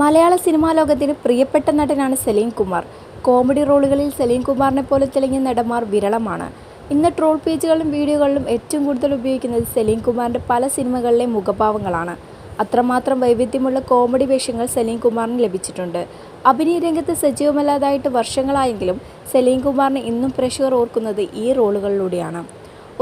മലയാള cinema ലോകത്തിന് പ്രിയപ്പെട്ട നടനാണ് സലീം കുമാർ. കോമഡി റോളുകളിൽ സലീം കുമാറിനെ പോലെ തെളിഞ്ഞ നടന്മാർ വിരളമാണ്. ഇന്ന് ട്രോൾ പേജുകളിലും വീഡിയോകളിലും ഏറ്റവും കൂടുതൽ ഉപയോഗിക്കുന്നത് സലീം കുമാറിന്റെ പല സിനിമകളിലെ മുഖഭാവങ്ങളാണ്. അത്രമാത്രം വൈവിധ്യമുള്ള കോമഡി വേഷങ്ങൾ സലീം കുമാറിന് ലഭിച്ചിട്ടുണ്ട്. അഭിനയ രംഗത്ത് സജീവമല്ലാതായിട്ട് വർഷങ്ങളായെങ്കിലും സലീം കുമാറിനെ ഇന്നും പ്രേക്ഷകർ ഓർക്കുന്നത് ഈ റോളുകളിലൂടെയാണ്.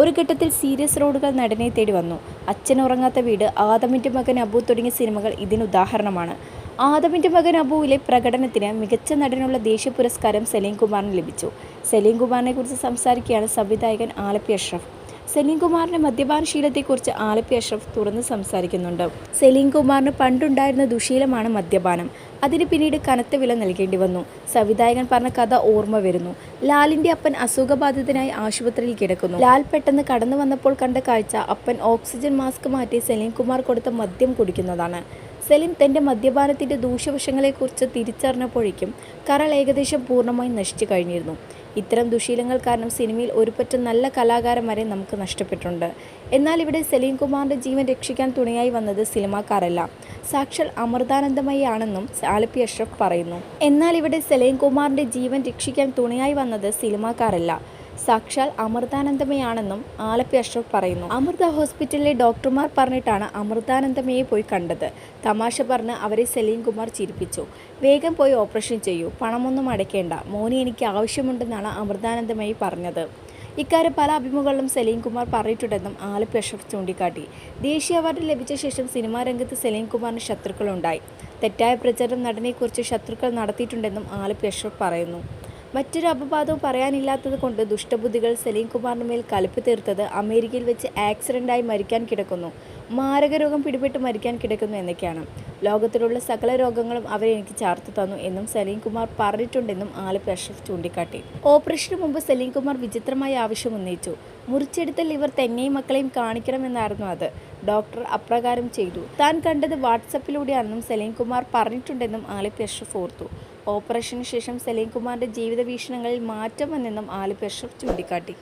ഒരു ഘട്ടത്തിൽ സീരിയസ് റോളുകൾ നടനെ തേടി വന്നു. അച്ഛൻ ഉറങ്ങാത്ത വീട് ആദമിന്റെ മകൻ അബു തുടങ്ങിയ സിനിമകൾ ഇതിന് ഉദാഹരണമാണ്. ആദമിന്റെ മകൻ അബുവിലെ പ്രകടനത്തിന് മികച്ച നടനുള്ള ദേശീയ പുരസ്കാരം സലീം കുമാറിന് ലഭിച്ചു. സലീം കുമാറിനെ കുറിച്ച് സംസാരിക്കുകയാണ് സംവിധായകൻ ആലപ്പി അഷ്റഫ്. സലീം കുമാറിന്റെ മദ്യപാന ശീലത്തെക്കുറിച്ച് ആലപ്പി അഷ്റഫ് തുറന്ന് സംസാരിക്കുന്നുണ്ട്. സലീം കുമാറിന് പണ്ടുണ്ടായിരുന്ന ദുശീലമാണ് മദ്യപാനം. അതിന് പിന്നീട് കനത്ത വില നൽകേണ്ടി വന്നു. സംവിധായകൻ പറഞ്ഞ കഥ ഓർമ്മ വരുന്നു. ലാലിന്റെ അപ്പൻ അസുഖബാധിതനായി ആശുപത്രിയിൽ കിടക്കുന്നു. ലാൽ പെട്ടെന്ന് കടന്നു വന്നപ്പോൾ കണ്ട കാഴ്ച അപ്പൻ ഓക്സിജൻ മാസ്ക് മാറ്റി സലീം കുമാർ കൊടുത്ത മദ്യം കുടിക്കുന്നതാണ്. സലീം തന്റെ മദ്യപാനത്തിന്റെ ദൂഷ്യവശങ്ങളെക്കുറിച്ച് തിരിച്ചറിഞ്ഞപ്പോഴേക്കും കരൾ ഏകദേശം പൂർണമായി നശിച്ചു കഴിഞ്ഞിരുന്നു. ഇത്തരം ദുശീലങ്ങൾ കാരണം സിനിമയിൽ ഒരുപറ്റം നല്ല കലാകാരന്മാരെ നമുക്ക് നഷ്ടപ്പെട്ടിട്ടുണ്ട്. എന്നാൽ ഇവിടെ സലീം കുമാറിന്റെ ജീവൻ രക്ഷിക്കാൻ തുണയായി വന്നത് സിനിമാക്കാരല്ല. സാക്ഷാൽ അമൃതാനന്ദമയി ആണെന്നും ആലപ്പി അഷ്റഫ് പറയുന്നു. എന്നാൽ ഇവിടെ സലീം കുമാറിന്റെ ജീവൻ രക്ഷിക്കാൻ തുണയായി വന്നത് സിനിമാക്കാരല്ല. സാക്ഷാൽ അമൃതാനന്ദമയാണെന്നും ആലപ്പി അഷ്റഫ് പറയുന്നു. അമൃത ഹോസ്പിറ്റലിലെ ഡോക്ടർമാർ പറഞ്ഞിട്ടാണ് അമൃതാനന്ദമയെ പോയി കണ്ടത്. തമാശ പറഞ്ഞ് അവരെ സലീം കുമാർ ചിരിപ്പിച്ചു. വേഗം പോയി ഓപ്പറേഷൻ ചെയ്യൂ. പണമൊന്നും അടയ്ക്കേണ്ട. മോനി എനിക്ക് ആവശ്യമുണ്ടെന്നാണ് അമൃതാനന്ദമയി പറഞ്ഞത്. ഇക്കാര്യം പല അഭിമുഖങ്ങളിലും സലീം കുമാർ പറഞ്ഞിട്ടുണ്ടെന്നും ആലപ്പി അഷ്റഫ് ചൂണ്ടിക്കാട്ടി. ദേശീയ അവാർഡ് ലഭിച്ച ശേഷം സിനിമാ രംഗത്ത് സലീം കുമാറിന് ശത്രുക്കളുണ്ടായി. തെറ്റായ പ്രചരണം നടനെക്കുറിച്ച് ശത്രുക്കൾ നടത്തിയിട്ടുണ്ടെന്നും ആലപ്പി അഷ്റഫ് പറയുന്നു. മറ്റൊരു അപവാദവും പറയാനില്ലാത്തത് കൊണ്ട് ദുഷ്ടബുദ്ധികൾ സലീം കുമാറിന് മേൽ കലപ്പ് തീർത്തത് അമേരിക്കയിൽ വെച്ച് ആക്സിഡന്റായി മരിക്കാൻ കിടക്കുന്നു. മാരക രോഗം പിടിപെട്ട് മരിക്കാൻ കിടക്കുന്നു എന്നൊക്കെയാണ്. ലോകത്തിലുള്ള സകല രോഗങ്ങളും അവരെ എനിക്ക് ചാർത്തു തന്നു എന്നും സലീം കുമാർ പറഞ്ഞിട്ടുണ്ടെന്നും ആലപ്പ് അഷ്റഫ് ചൂണ്ടിക്കാട്ടി. ഓപ്പറേഷന് മുമ്പ് സലീം കുമാർ വിചിത്രമായ ആവശ്യം ഉന്നയിച്ചു. മുറിച്ചെടുത്ത ലിവർ തെങ്ങയും മക്കളെയും കാണിക്കണമെന്നായിരുന്നു അത്. ഡോക്ടർ അപ്രകാരം ചെയ്തു. താൻ കണ്ടത് വാട്സപ്പിലൂടെയാണെന്നും സലീം കുമാർ പറഞ്ഞിട്ടുണ്ടെന്നും ആലപ്പി അഷ്റഫ് ഓർത്തു. ഓപ്പറേഷന് ശേഷം സലീം കുമാറിന്റെ ജീവിത വീക്ഷണങ്ങളിൽ മാറ്റം വന്നെന്നും ആലപ്പി അഷ്റഫ് ചൂണ്ടിക്കാട്ടി.